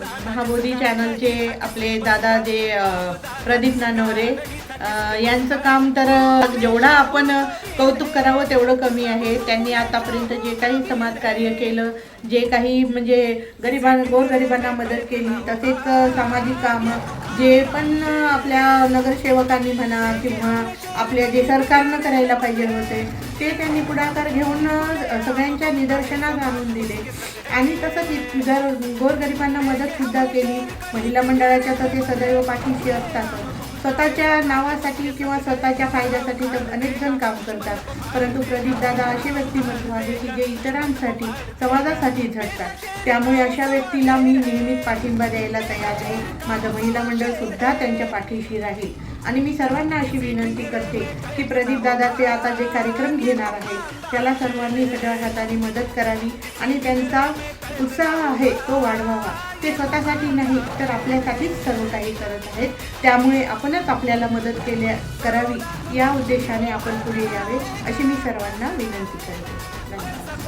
महाबोधी चॅनलचे आपले दादा जे प्रदीप नानवरे यांचं काम तर जेवढा आपण कौतुक करावं तेवढं कमी आहे. त्यांनी आतापर्यंत जे काही समाजकार्य केलं जे काही म्हणजे गरिबां गोरगरिबांना मदत केली तसेच सामाजिक कामं जे पण आपल्या नगरसेवकांनी म्हणा किंवा आपल्या जे सरकारनं करायला पाहिजे होते ते त्यांनी पुढाकार घेऊन सगळ्यांच्या निदर्शनास आणून दिले. आणि तसंच जर गोरगरिबांना मदतसुद्धा केली महिला मंडळाच्या तर ते सदैव पाठीशी असतात. स्वतःच्या नावासाठी किंवा स्वतःच्या फायद्यासाठी तर अनेक जण काम करतात परंतु प्रदीपदादा असे व्यक्तिमत्व आहे की जे इतरांसाठी समाजासाठी झटतात त्यामुळे अशा व्यक्तीला मी नेहमीच पाठिंबा द्यायला तयार आहे. माझं महिला मंडळ सुद्धा त्यांच्या पाठीशी राहील. आणि मी सर्वांना अशी विनंती करते की प्रदीपदादाचे आता जे कार्यक्रम घेणार आहे त्याला सर्वांनी सगळ्या हाताने मदत करावी आणि त्यांचा उत्साह आहे तो वाढवावा. ते स्वतःसाठी नाही तर आपल्यासाठीच सर्व काही करत आहेत. त्यामुळे आपणच आपल्याला मदत केल्या करावी या उद्देशाने आपण पुढे यावे अशी मी सर्वांना विनंती करते. धन्यवाद.